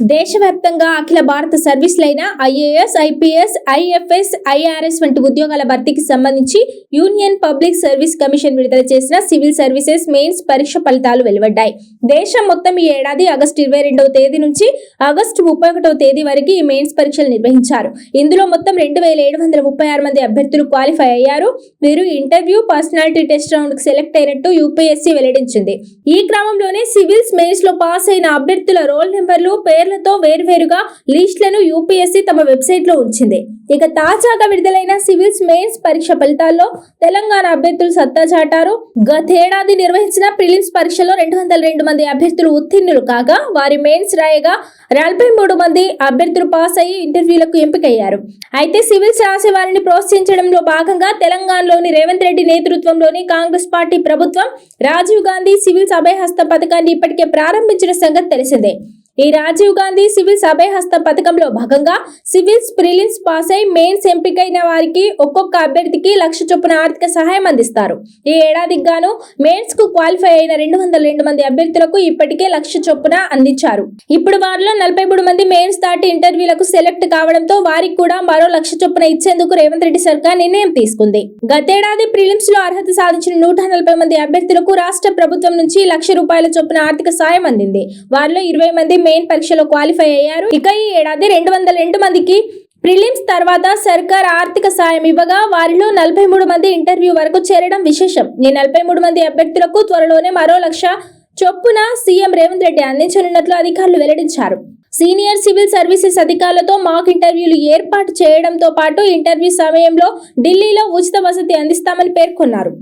దేశవ్యాప్తంగా అఖిల భారత సర్వీసులైన ఐఏఎస్ ఐపీఎస్ ఐఎఫ్ఎస్ ఐఆర్ఎస్ వంటి ఉద్యోగాల భర్తీకి సంబంధించి యూనియన్ పబ్లిక్ సర్వీస్ కమిషన్ విడుదల చేసిన సివిల్ సర్వీసెస్ మెయిన్స్ పరీక్ష ఫలితాలు వెలువడ్డాయి. దేశం మొత్తం ఈ ఏడాది ఆగస్టు ఇరవై రెండవ తేదీ నుంచి ఆగస్టు ముప్పై ఒకటవ తేదీ వరకు ఈ మెయిన్స్ పరీక్షలు నిర్వహించారు. ఇందులో మొత్తం రెండు వేల ఏడు వందల ముప్పై ఆరు మంది అభ్యర్థులు క్వాలిఫై అయ్యారు. వీరు ఇంటర్వ్యూ పర్సనాలిటీ టెస్ట్ రౌండ్కు సెలెక్ట్ అయినట్టు యూపీఎస్సీ వెల్లడించింది. ఈ క్రమంలోనే సివిల్స్ మెయిన్స్లో పాస్ అయిన అభ్యర్థుల రోల్ నెంబర్లు పేర్లతో వేర్వేరుగా లిస్టులను యూపీఎస్సీ తమ వెబ్సైట్లో ఉంచింది. ఇక తాజాగా విడుదలైన సివిల్స్ మెయిన్స్ పరీక్ష ఫలితాల్లో తెలంగాణ అభ్యర్థులు సత్తా చాటారు. గతేడాది నిర్వహించిన ప్రిలిమ్స్ పరీక్షలో రెండు వందల రెండు మంది అభ్యర్థులు ఉత్తీర్ణులు కాగా వారి మెయిన్స్ రాయగా నలభై మూడు మంది అభ్యర్థులు పాస్ అయ్యి ఇంటర్వ్యూలకు ఎంపికయ్యారు. అయితే సివిల్స్ రాసే వారిని ప్రోత్సహించడంలో భాగంగా తెలంగాణలోని రేవంత్ రెడ్డి నేతృత్వంలోని కాంగ్రెస్ పార్టీ ప్రభుత్వం రాజీవ్ గాంధీ సివిల్స్ అభయహస్త పథకాన్ని ఇప్పటికే ప్రారంభించిన సంగతి తెలిసిందే. ఈ రాజీవ్ గాంధీ సివిల్స్ అభయహస్త పథకంలో భాగంగా సివిల్స్ ప్రిలిమ్స్ పాస్ అయి మెయిన్స్ ఎంపికైన వారికి ఒక్కొక్క అభ్యర్థికి లక్ష చొప్పున ఆర్థిక సహాయం అందిస్తారు. ఈ ఏడాదికి గాను మెయిన్స్కు క్వాలిఫై అయిన రెండు వందల రెండు మంది అభ్యర్థులకు ఇప్పటికే లక్ష చొప్పున అందించారు. ఇప్పుడు వారిలో నలభై మూడు మంది మెయిన్స్ దాటి ఇంటర్వ్యూలకు సెలెక్ట్ కావడంతో వారికి కూడా మరో లక్ష చొప్పున ఇచ్చేందుకు రేవంత్ రెడ్డి సర్కార్ నిర్ణయం తీసుకుంది. గతేడాది ప్రిలిమ్స్లో అర్హత సాధించిన నూట నలభై మంది అభ్యర్థులకు రాష్ట్ర ప్రభుత్వం నుంచి లక్ష రూపాయల చొప్పున ఆర్థిక సాయం అందింది. వారిలో ఇరవై మంది మెయిన్ పరీక్షలో క్వాలిఫై అయ్యారు. ఇక ఈ ఏడాది రెండు వందల రెండు మందికి ప్రిలిమ్స్ తర్వాత సర్కార్ ఆర్థిక సాయం ఇవ్వగా వారిలో నలభై మూడు మంది ఇంటర్వ్యూ వరకు చేరడం విశేషం. ఈ నలభై మూడు మంది అభ్యర్థులకు త్వరలోనే మరో లక్ష చొప్పున సీఎం రేవంత్ రెడ్డి అందించనున్నట్లు అధికారులు వెల్లడించారు. సీనియర్ సివిల్ సర్వీసెస్ అధికారులతో మాక్ ఇంటర్వ్యూలు ఏర్పాటు చేయడంతో పాటు ఇంటర్వ్యూ సమయంలో ఢిల్లీలో ఉచిత వసతి అందిస్తామని పేర్కొన్నారు.